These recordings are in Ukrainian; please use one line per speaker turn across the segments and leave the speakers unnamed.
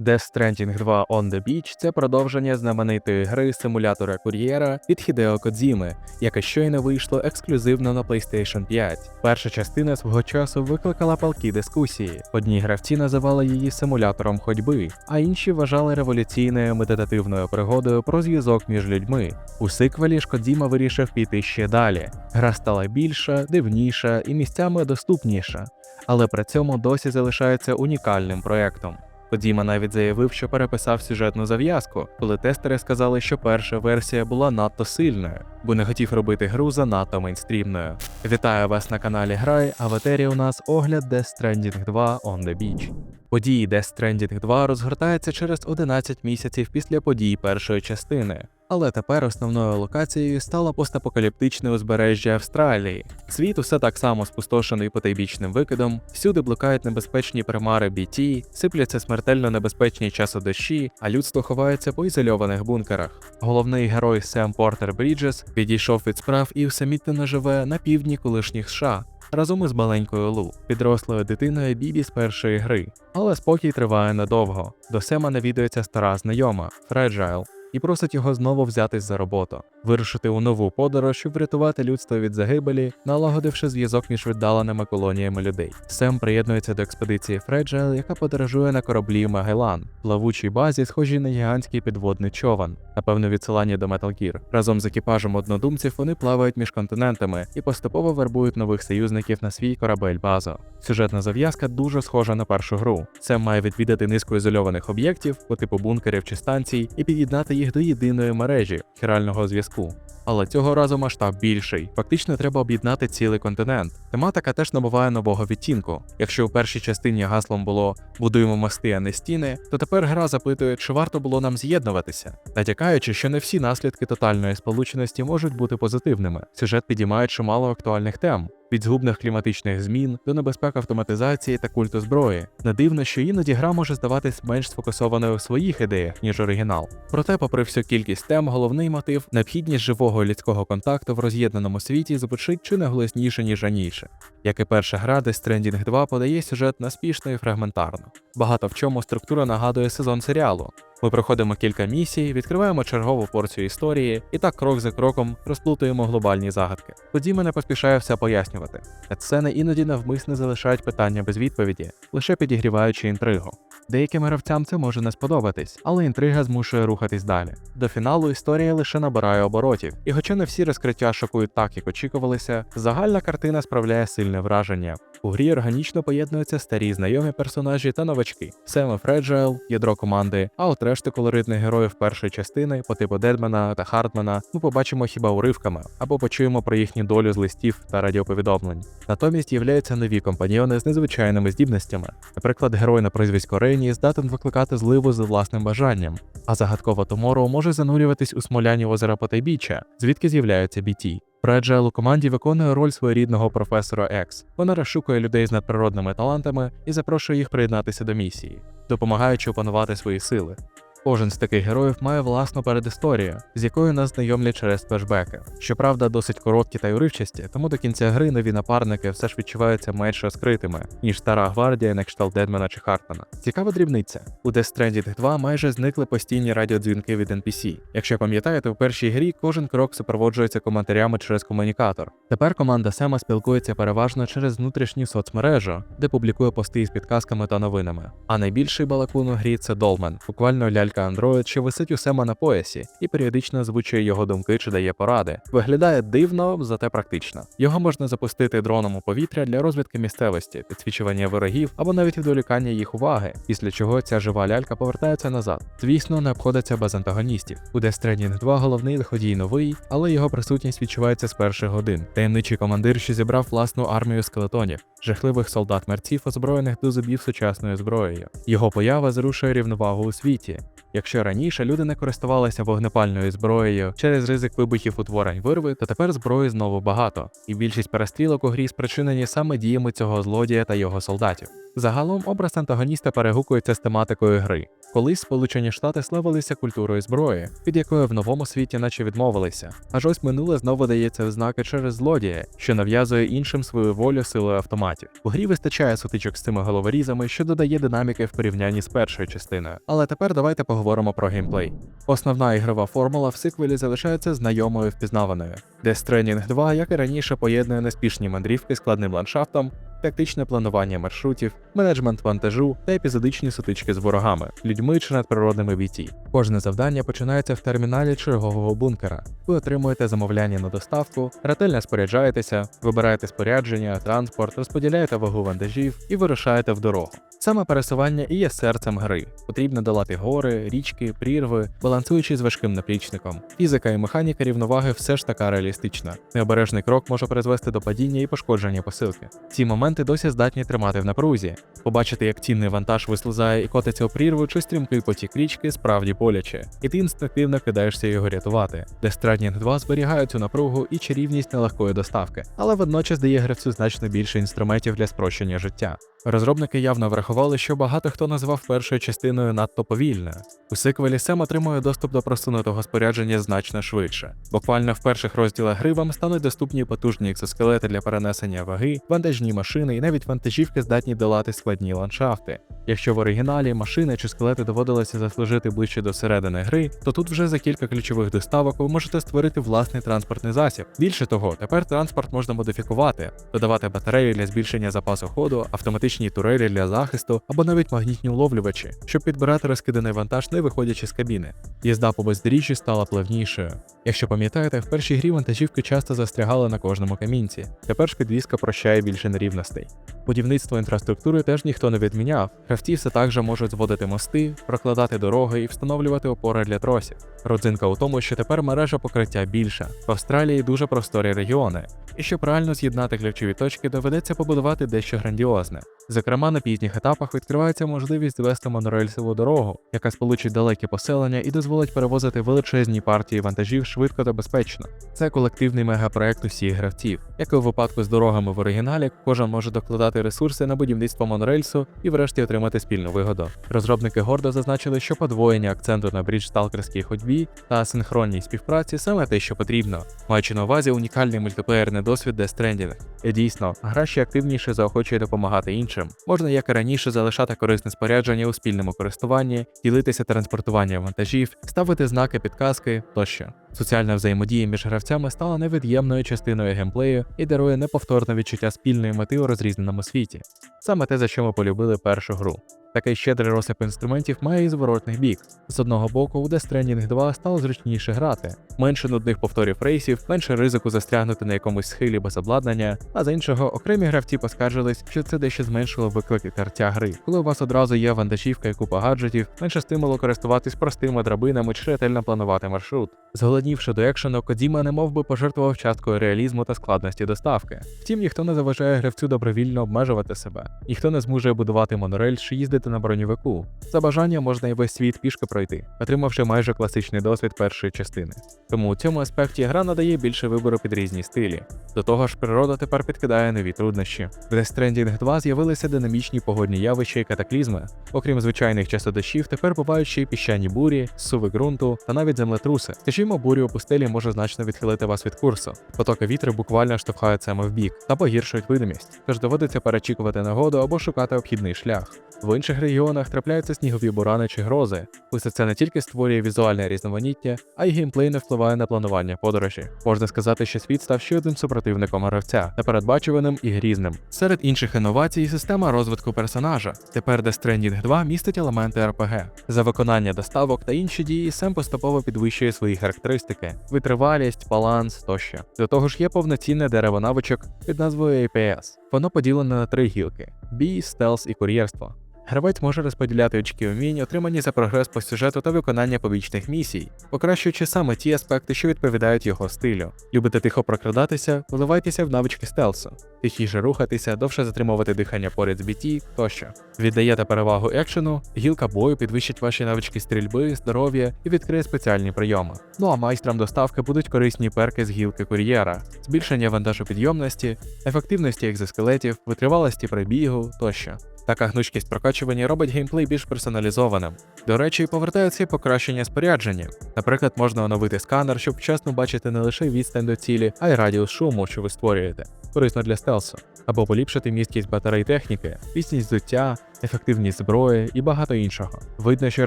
Death Stranding 2 On the Beach це продовження знаменитої гри симулятора кур'єра від Хідео Кодзіми, яке щойно вийшло ексклюзивно на PlayStation 5. Перша частина свого часу викликала палкі дискусії. Одні гравці називали її симулятором ходьби, а інші вважали революційною медитативною пригодою про зв'язок між людьми. У сиквелі ж Кодзіма вирішив піти ще далі. Гра стала більша, дивніша і місцями доступніша, але при цьому досі залишається унікальним проектом. Кодзіма навіть заявив, що переписав сюжетну зав'язку, коли тестери сказали, що перша версія була надто сильною, бо не хотів робити гру занадто мейнстрімною. Вітаю вас на каналі Грай, а в етері у нас огляд Death Stranding 2 On the Beach. Події Death Stranding 2 розгортаються через 11 місяців після подій першої частини. Але тепер основною локацією стало постапокаліптичне узбережжя Австралії. Світ усе так само спустошений потайбічним викидом, всюди блукають небезпечні примари BT, сипляться смертельно небезпечні часодощі, а людство ховається по ізольованих бункерах. Головний герой Сем Портер Бріджес підійшов від справ і усамітнено живе на півдні колишніх США. Разом із маленькою Лу, підрослою дитиною Бібі з першої гри. Але спокій триває недовго. До Сема навідується стара знайома Фреджайл і просить його знову взятись за роботу, вирушити у нову подорож, щоб врятувати людство від загибелі, налагодивши зв'язок між віддаленими колоніями людей. Сем приєднується до експедиції Фреджайл, яка подорожує на кораблі Магелан, плавучій базі, схожій на гігантський підводний човен, напевно, відсилання до Metal Gear. Разом з екіпажем однодумців вони плавають між континентами і поступово вербують нових союзників на свій корабель базу. Сюжетна зав'язка дуже схожа на першу гру. Сем має відвідати низку ізольованих об'єктів по типу бункерів чи станцій і під'єднати їх до єдиної мережі хірального зв'язку. Але цього разу масштаб більший. Фактично треба об'єднати цілий континент. Тематика теж набуває нового відтінку. Якщо у першій частині гаслом було будуємо мости, а не стіни, то тепер гра запитує, чи варто було нам з'єднуватися, натякаючи, що не всі наслідки тотальної сполученості можуть бути позитивними. Сюжет підіймає чимало актуальних тем. Від згубних кліматичних змін до небезпек автоматизації та культу зброї. Не дивно, що іноді гра може здаватись менш сфокусованою в своїх ідеях, ніж оригінал. Проте, попри всю кількість тем, головний мотив необхідність живого людського контакту в роз'єднаному світі звучить чи не голосніше, ніж раніше. Як і перша гра, Death Stranding 2 подає сюжет наспішно і фрагментарно. Багато в чому структура нагадує сезон серіалу. Ми проходимо кілька місій, відкриваємо чергову порцію історії і так крок за кроком розплутуємо глобальні загадки. Тоді мене поспішає все пояснювати. Сцени іноді навмисне залишають питання без відповіді, лише підігріваючи інтригу. Деяким гравцям це може не сподобатись, але інтрига змушує рухатись далі. До фіналу історія лише набирає оборотів, і хоча не всі розкриття шокують так, як очікувалися, загальна картина справляє сильне враження. У грі органічно поєднуються старі знайомі персонажі та новачки. Сема Фреджайл, ядро команди, а от решти колоритних героїв першої частини, по типу Дедмена та Хартмана, ми побачимо хіба уривками або почуємо про їхню долю з листів та радіоповідомлень. Натомість з'являються нові компаньйони з незвичайними здібностями. Наприклад, герой на прізвисько Рейні здатен викликати зливу за власним бажанням, а загадкова Томоро може занурюватись у смоляні озера Потайбіччя, звідки з'являються BT. Фреджайл у команді виконує роль своєрідного професора Екс. Вона розшукує людей з надприродними талантами і запрошує їх приєднатися до місії, допомагаючи опанувати свої сили. Кожен з таких героїв має власну передісторію, з якою нас знайомлять через флешбеки. Щоправда, досить короткі та й уривчасті, тому до кінця гри нові напарники все ж відчуваються менш розкритими, ніж стара гвардія на кшталт Дедмена чи Хартмана. Цікава дрібниця. У Death Stranding 2 майже зникли постійні радіодзвінки від NPC. Якщо пам'ятаєте, у першій грі кожен крок супроводжується коментарями через комунікатор. Тепер команда Сема спілкується переважно через внутрішню соцмережу, де публікує пости із підказками та новинами. А найбільший балакун у грі це Долмен, буквально лялька Android, що висить у Сема на поясі і періодично озвучує його думки чи дає поради. Виглядає дивно, зате практично. Його можна запустити дроном у повітря для розвідки місцевості, підсвічування ворогів або навіть відволікання їх уваги, після чого ця жива лялька повертається назад. Звісно, не обходиться без антагоністів. У Death Stranding 2 головний лиходій новий, але його присутність відчувається з перших годин. Таємничий командир, що зібрав власну армію скелетонів, жахливих солдат мерців, озброєних до зубів сучасною зброєю. Його поява зрушує рівновагу у світі. Якщо раніше люди не користувалися вогнепальною зброєю через ризик вибухів утворень вирви, то тепер зброї знову багато, і більшість перестрілок у грі спричинені саме діями цього злодія та його солдатів. Загалом образ антагоніста перегукується з тематикою гри. Колись Сполучені Штати славилися культурою зброї, від якої в новому світі наче відмовилися. Аж ось минуле знову дається в знаки через злодія, що нав'язує іншим свою волю силою автоматів. У грі вистачає сутичок з цими головорізами, що додає динаміки в порівнянні з першою частиною. Але тепер давайте поговоримо про геймплей. Основна ігрова формула в сиквелі залишається знайомою впізнаваною. Death Stranding 2, як і раніше, поєднує неспішні мандрівки складним ландшафтом, тактичне планування маршрутів, менеджмент вантажу та епізодичні сутички з ворогами, людьми чи надприродними BT. Кожне завдання починається в терміналі чергового бункера. Ви отримуєте замовляння на доставку, ретельно споряджаєтеся, вибираєте спорядження, транспорт, розподіляєте вагу вантажів і вирушаєте в дорогу. Саме пересування і є серцем гри. Потрібно долати гори, річки, прірви, балансуючи з важким наплічником. Фізика і механіка рівноваги все ж така реалістична. Необережний крок може призвести до падіння і пошкодження посилки. Ці моменти досі здатні тримати в напрузі. Побачити, як цінний вантаж вислизає і котиться у прірву чи стрімкий потік річки, справді боляче, і ти інстинктивно кидаєшся його рятувати. Death Stranding 2 зберігає цю напругу і чарівність нелегкої доставки, але водночас дає гравцю значно більше інструментів для спрощення життя. Розробники явно врахували, що багато хто назвав першою частиною надто повільною. У сиквелі Сем отримує доступ до просунутого спорядження значно швидше. Буквально в перших розділах гри вам стануть доступні потужні екзоскелети для перенесення ваги, вантажні машини і навіть вантажівки здатні долати складні ландшафти. Якщо в оригіналі машини чи скелети доводилося заслужити ближче до середини гри, то тут вже за кілька ключових доставок ви можете створити власний транспортний засіб. Більше того, тепер транспорт можна модифікувати, додавати батареї для збільшення запасу ходу, автоматичні турелі для захисту або навіть магнітні уловлювачі, щоб підбирати розкиданий вантаж, не виходячи з кабіни. Їзда по бездоріжжі стала плавнішою. Якщо пам'ятаєте, в першій грі вантажівки часто застрягали на кожному камінці. Тепер ж підвізка прощає більше нерівностей. Будівництво інфраструктури теж ніхто не відміняв. Гравці все так можуть зводити мости, прокладати дороги і встановлювати опори для тросів. Родзинка у тому, що тепер мережа покриття більша. В Австралії дуже просторі регіони, і щоб правильно з'єднати ключові точки, доведеться побудувати дещо грандіозне. Зокрема, на пізніх етапах відкривається можливість звести монорельсову дорогу, яка сполучить далекі поселення і дозволить перевозити величезні партії вантажів швидко та безпечно. Це колективний мегапроект усіх гравців. Як і у випадку з дорогами в оригіналі, кожен може докладати ресурси на будівництво монорельсу і врешті отримати спільну вигоду. Розробники гордо зазначили, що подвоєння акценту на брідж сталкерській ходьбі та асинхронній співпраці саме те, що потрібно, маючи на увазі унікальний мультиплеєрний досвід Death Stranding. І дійсно, гра ще активніше заохочує допомагати іншим. Можна, як і раніше, залишати корисне спорядження у спільному користуванні, ділитися транспортуванням вантажів, ставити знаки підказки тощо. Соціальна взаємодія між гравцями стала невід'ємною частиною геймплею і дарує неповторне відчуття спільної мети у розрізненому світі. Саме те, за що ми полюбили першу гру. Такий щедрий розсип інструментів має і зворотний бік. З одного боку, у Death Stranding 2 стало зручніше грати, менше нудних повторів рейсів, менше ризику застрягнути на якомусь схилі без обладнання, а з іншого, окремі гравці поскаржились, що це дещо зменшило виклики картя гри. Коли у вас одразу є вантажівка і купа гаджетів, менше стимулу користуватись простими драбинами чи ретельно планувати маршрут. Зголоднівши до екшену, Кодіма немов би пожертвував часткою реалізму та складності доставки. Втім, ніхто не заважає гравцю добровільно обмежувати себе, ніхто не змушує будувати монорель чи їздити на броньовику. За бажанням можна і весь світ пішки пройти, отримавши майже класичний досвід першої частини. Тому у цьому аспекті гра надає більше вибору під різні стилі. До того ж, природа тепер підкидає нові труднощі. В Death Stranding 2 з'явилися динамічні погодні явища і катаклізми. Окрім звичайних частодощів, тепер бувають ще й піщані бурі, суви ґрунту та навіть землетруси. Скажімо, бурі у пустелі може значно відхилити вас від курсу. Потоки вітру буквально штовхають саме в бік та погіршують видимість, тож доводиться перечікувати нагоду або шукати обхідний шлях. В інших регіонах трапляються снігові бурани чи грози. Усе це не тільки створює візуальне різноманіття, а й геймплей не впливає на планування подорожі. Можна сказати, що світ став ще одним супротивником гравця, непередбачуваним і грізним. Серед інших інновацій система розвитку персонажа. Тепер Death Stranding 2 містить елементи RPG. За виконання доставок та інші дії Сем поступово підвищує свої характеристики: витривалість, баланс тощо. До того ж, є повноцінне дерево навичок під назвою APS. Воно поділене на три гілки: бій, стелс і кур'єрство. Гравець може розподіляти очки умінь, отримані за прогрес по сюжету та виконання побічних місій, покращуючи саме ті аспекти, що відповідають його стилю. Любите тихо прокрадатися, вливайтеся в навички стелсу, тихіше рухатися, довше затримувати дихання поряд з BT тощо. Віддаєте перевагу екшену, гілка бою підвищить ваші навички стрільби, здоров'я і відкриє спеціальні прийоми. Ну а майстрам доставки будуть корисні перки з гілки кур'єра, збільшення вантажопідйомності, ефективності екзоскелетів, витривалості прибігу тощо. Така гнучкість прокачування робить геймплей більш персоналізованим. До речі, повертаються покращення спорядження. Наприклад, можна оновити сканер, щоб вчасно бачити не лише відстань до цілі, а й радіус шуму, що ви створюєте, корисно для стелсу, або поліпшити місткість батарей техніки, пісність взуття, ефективність зброї і багато іншого. Видно, що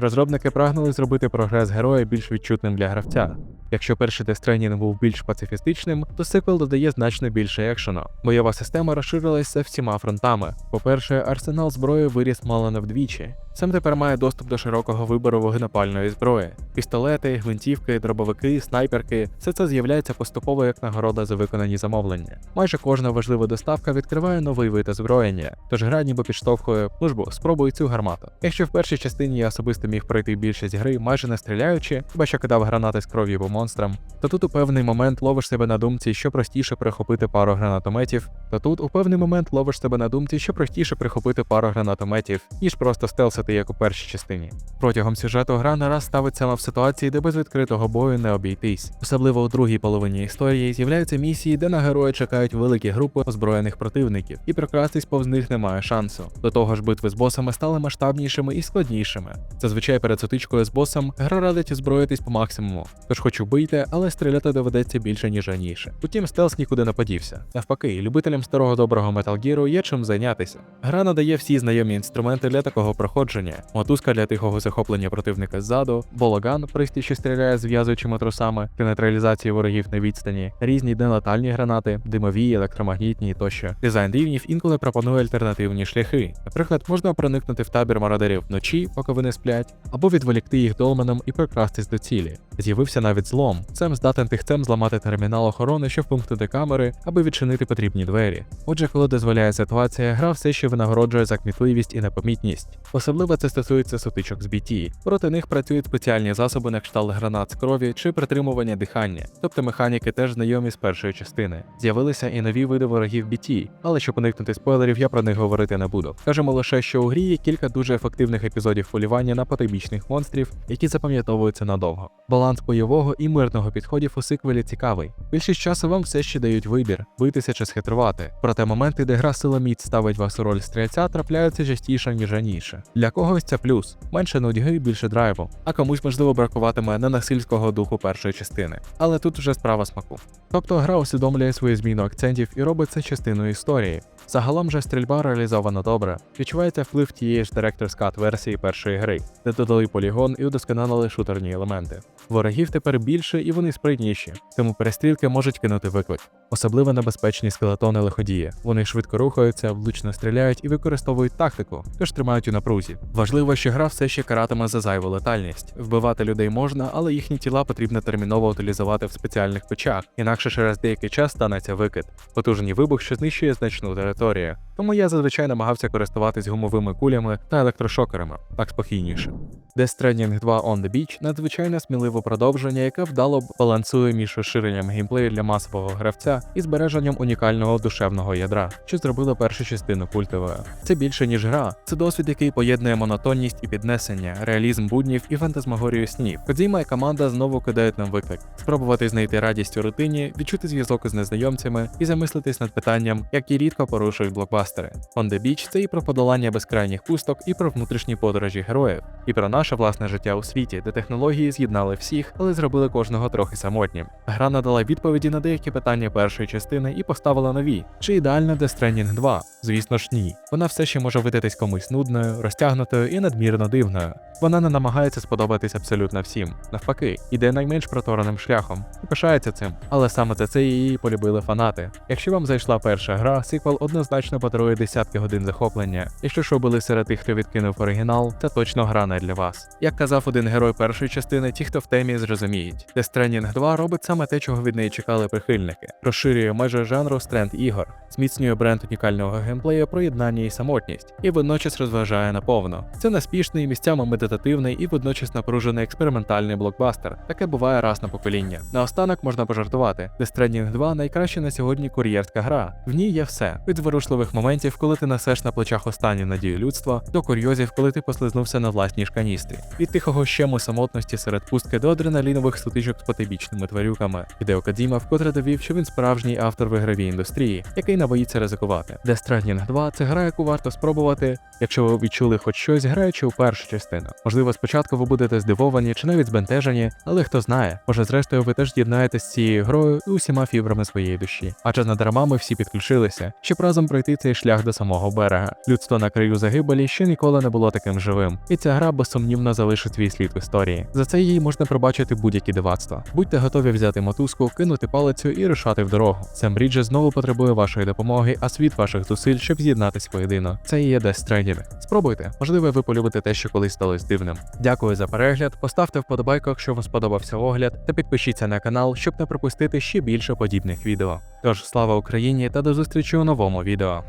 розробники прагнули зробити прогрес героя більш відчутним для гравця. Якщо перший Stranding був більш пацифістичним, то сиквел додає значно більше екшену. Бойова система розширилася всіма фронтами. По-перше, арсенал зброї виріс мало не вдвічі. Сам тепер має доступ до широкого вибору вогнепальної зброї: пістолети, гвинтівки, дробовики, снайперки все це з'являється поступово як нагорода за виконані замовлення. Майже кожна важлива доставка відкриває новий вид озброєння, тож гра ніби підштовхує, ж бо, спробуй цю гармату. Якщо в першій частині я особисто міг пройти більшість гри, майже не стріляючи, хіба що кидав гранати з кров'ю по монстрам, то тут у певний момент ловиш себе на думці, що простіше прихопити пару гранатометів, то тут у певний момент ловиш себе на думці, що простіше прихопити пару гранатометів, ніж просто стелсити як у першій частині. Протягом сюжету гра не раз ставить саме в ситуації, де без відкритого бою не обійтись. Особливо у другій половині історії з'являються місії, де на героя чекають великі групи озброєних противників, і прокрастись повз них немає шансу. До того ж, битви з босами стали масштабнішими і складнішими. Зазвичай перед сутичкою з босом гра радить озброїтись по максимуму. Тож хоч убийте, але стріляти доведеться більше ніж раніше. Утім, стелс нікуди не подівся. Навпаки, любителям старого доброго Gear є чим зайнятися. Гра надає всі знайомі інструменти для такого проходження: мотузка для тихого захоплення противника ззаду, болаган, пристрій, що стріляє зв'язуючими трусами при нейтралізації ворогів на відстані, різні денатальні гранати, димові, електромагнітні тощо. Дизайн рівнів інколи пропонує альтернативні шляхи. Наприклад, можна проникнути в табір мародерів вночі, поки вони сплять, або відволікти їх долменом і прокрастись до цілі. З'явився навіть злом. Цем здатен тихцем зламати термінал охорони, щоб вимкнути камери, аби відчинити потрібні двері. Отже, коли дозволяє ситуація, гра все ще винагороджує за кмітливість і непомітність. Особливо це стосується сутичок з BT. Проти них працюють спеціальні засоби на кшталт гранат з крові чи притримування дихання, тобто механіки теж знайомі з першої частини. З'явилися і нові види ворогів BT, але щоб уникнути спойлерів, я про них говорити не буду. Кажемо лише, що у грі є кілька дуже ефективних епізодів полювання на потойбічних монстрів, які запам'ятовуються надовго. Баланс бойового і мирного підходів у сиквелі цікавий. Більшість часу вам все ще дають вибір битися чи схитрувати. Проте моменти, де гра силоміць ставить вас у роль стрільця, трапляються частіше ніж раніше. Для когось це плюс, менше нудьги, більше драйву, а комусь можливо бракуватиме ненасильського духу першої частини. Але тут вже справа смаку. Тобто гра усвідомлює свою зміну акцентів і робить це частиною історії. Загалом же стрільба реалізована добре. Відчувається вплив тієї ж Cut версії першої гри, де додали полігон і удосконалили шутерні елементи. Ворогів тепер більше і вони спритніші, тому перестрілки можуть кинути виклик. Особливо небезпечні скелетони лиходії. Вони швидко рухаються, влучно стріляють і використовують тактику, тож тримають у напрузі. Важливо, що гра все ще каратиме за зайву летальність. Вбивати людей можна, але їхні тіла потрібно терміново утилізувати в спеціальних печах, інакше через деякий час станеться викид. Потужний вибух, що знищує значну територію. Тому я зазвичай намагався користуватись гумовими кулями та електрошокерами, так спокійніше. Death Stranding 2 On the Beach надзвичайно сміливе продовження, яке вдало балансує між розширенням геймплею для масового гравця і збереженням унікального душевного ядра, що зробило першу частину культовою. Це більше ніж гра, це досвід, який поєднує монотонність і піднесення, реалізм буднів і фантазмагорію снів. Кодзіма і команда знову кидають нам виклик: спробувати знайти радість у рутині, відчути зв'язок із незнайомцями і замислитись над питанням, які рідко порушують блокбастери. On the Beach – це і про подолання безкрайніх пусток, і про внутрішні подорожі героїв, і про наше власне життя у світі, де технології з'єднали всіх, але зробили кожного трохи самотнім. Гра надала відповіді на деякі питання першої частини і поставила нові. Чи ідеальна Death Stranding 2? Звісно ж, ні. Вона все ще може видатись комусь нудною, розтягнутою і надмірно дивною. Вона не намагається сподобатись абсолютно всім. Навпаки, іде найменш протореним шляхом і пишається цим. Але саме за це її полюбили фанати. Якщо вам зайшла перша гра, сиквел однозначно подарує десятки годин захоплення. Якщо ви були серед тих, хто відкинув оригінал, це точно гра не для вас. Як казав один герой першої частини, ті, хто в темі, зрозуміють. Death Stranding 2 робить саме те, чого від неї чекали прихильники. Розширює межі жанру стренд ігор, зміцнює бренд унікального геймплею про єднання і самотність, і водночас розважає наповно. Це неспішний, місцями медитативний і водночас напружений експериментальний блокбастер. Таке буває раз на покоління. Наостанок можна пожартувати. Death Stranding 2 найкраща на сьогодні кур'єрська гра. В ній є все: від зворушливих моментів, коли ти несеш на плечах останню надію людства, до курйозів, коли ти послизнувся на власній ж каністрі. Від тихого щему самотності серед пустки до адреналінових сутичок з потибічними тварюками. Хідео Кодзіма вкотре довів, що він справжній автор в ігровій індустрії, який не боїться ризикувати. Death Stranding 2 це гра, яку варто спробувати, якщо ви відчули хоч щось, граючи у першу частину. Можливо, спочатку ви будете здивовані чи навіть збентежені, але хто знає, може зрештою ви теж з'єднаєтесь з цією грою і усіма фібрами своєї душі. Адже над дармами всі підключилися, щоб разом пройти цей шлях до самого берега. Людство на краю загибелі ще ніколи не було таким живим, і ця гра безсумнівно залишить свій слід в історії. За це їй можна пробачити будь-які дивацтва. Будьте готові взяти мотузку, кинути палицю і рушати в дорогу. Сем Бріджес знову потребує вашої допомоги, а світ ваших зусиль, щоб з'єднатись воєдино. Це і є Death Stranding. Спробуйте, можливо, ви полюбите те, що колись сталося дивним. Дякую за перегляд. Поставте вподобайку, якщо вам сподобався огляд, та підпишіться на канал, щоб не пропустити ще більше подібних відео. Тож слава Україні та до зустрічі у новому відео.